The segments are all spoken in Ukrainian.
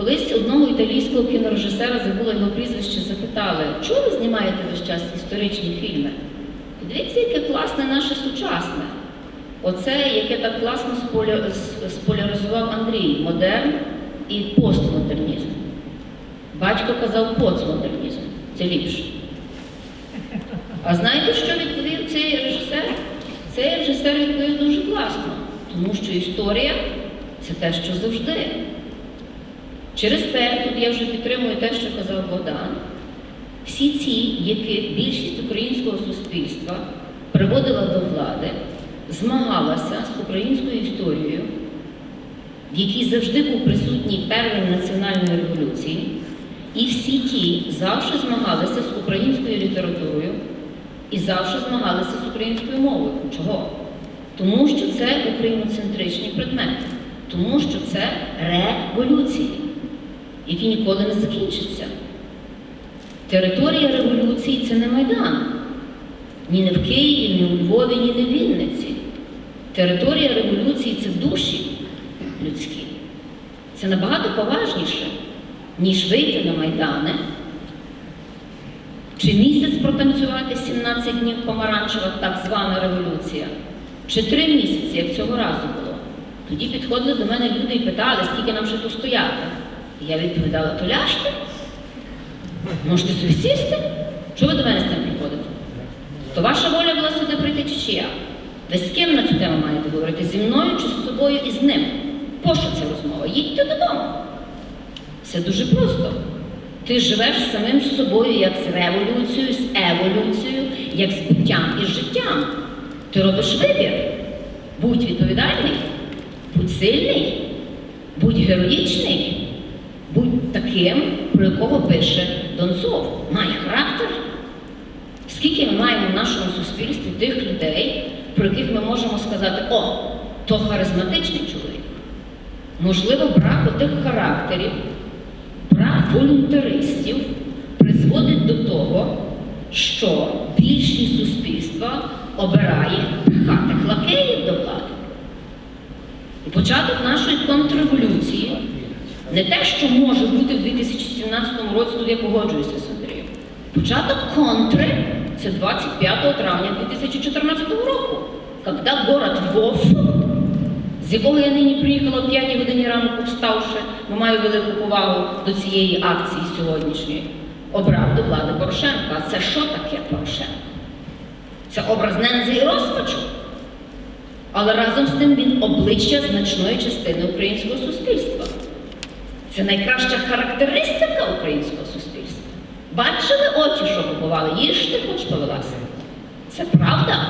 Колись одного італійського кінорежисера забула його прізвище, запитали, чого ви знімаєте весь час історичні фільми? Подивіться, яке класне наше сучасне. Оце, яке так класно споляризував Андрій, модерн і постмодернізм. Батько казав постмодернізм, це ліпше. А знаєте, що відповів цей режисер? Цей режисер відповів дуже класно, тому що історія це те, що завжди. Через те, тут я вже підтримую те, що казав Богдан, всі ці, які більшість українського суспільства приводила до влади, змагалася з українською історією, в якій завжди був присутній первень національної революції, і всі ті завжди змагалися з українською літературою і завжди змагалися з українською мовою. Чого? Тому що це україноцентричні предмети, тому що це революції, які ніколи не закінчаться. Територія революції це не Майдан. Ні не в Києві, ні у Львові, ні не в Вінниці. Територія революції це душі людські. Це набагато поважніше, ніж вийти на Майдани, чи місяць протанцювати 17 днів помаранчева, так звана революція, чи три місяці, як цього разу було. Тоді підходили до мене люди і питали, скільки нам вже тут стояти. Я відповідала, то. Можете собі сісти? Чого ви до мене з тим приходите? То ваша воля була сюди прийти чи чия? Ви з ким на цю тему маєте говорити? Зі мною чи з собою і з ним? Пощо ця розмова? Їдьте додому. Все дуже просто. Ти живеш з самим собою, як з революцією, з еволюцією, як з буттям і з життям. Ти робиш вибір. Будь відповідальний, будь сильний, будь героїчний, будь таким, про якого пише Донцов. Май характер. Скільки ми маємо в нашому суспільстві тих людей, про яких ми можемо сказати, о, то харизматичний чоловік. Можливо, брак тих характерів, брак волюнтаристів призводить до того, що більшість суспільства обирає пхати лакеїв до влади. Початок нашої контрреволюції не те, що може бути в 2017 році, тут я погоджуюся з Андрієм. Початок контри це 25 травня 2014 року, коли город Львов, з якого я нині приїхала о 5 годині ранку вставши, бо маю велику повагу до цієї акції сьогоднішньої, обрав до влади Порошенка. А це що таке Порошенко? Це образ нензи і розпачу. Але разом з тим він обличчя значної частини українського суспільства. Це найкраща характеристика українського суспільства. Бачили очі, що купували, їжте хоч повелася. Це правда.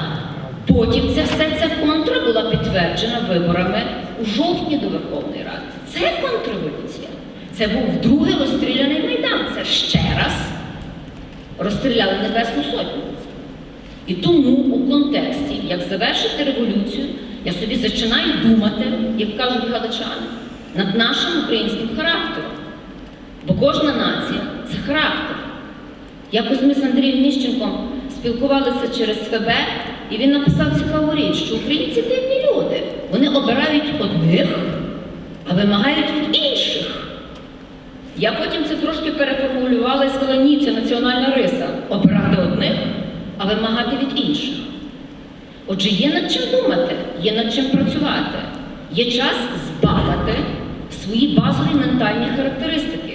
Потім ця все ця контра була підтверджена виборами у жовтні до Верховної Ради. Це контрреволюція. Це був вдруге розстріляний майдан. Це ще раз розстріляли Небесну Сотню. І тому у контексті, як завершити революцію, я собі починаю думати, як кажуть глядачани, над нашим українським характером. Бо кожна нація це характер. Якось ми з Андрієм Міщенком спілкувалися через ФБ, і він написав цікаву річ, що українці дивні люди. Вони обирають одних, а вимагають від інших. Я потім це трошки переформулювала і сказала, ні, це національна риса. Обирати одних, а вимагати від інших. Отже, є над чим думати, є над чим працювати. Є час збагати свої базові ментальні характеристики.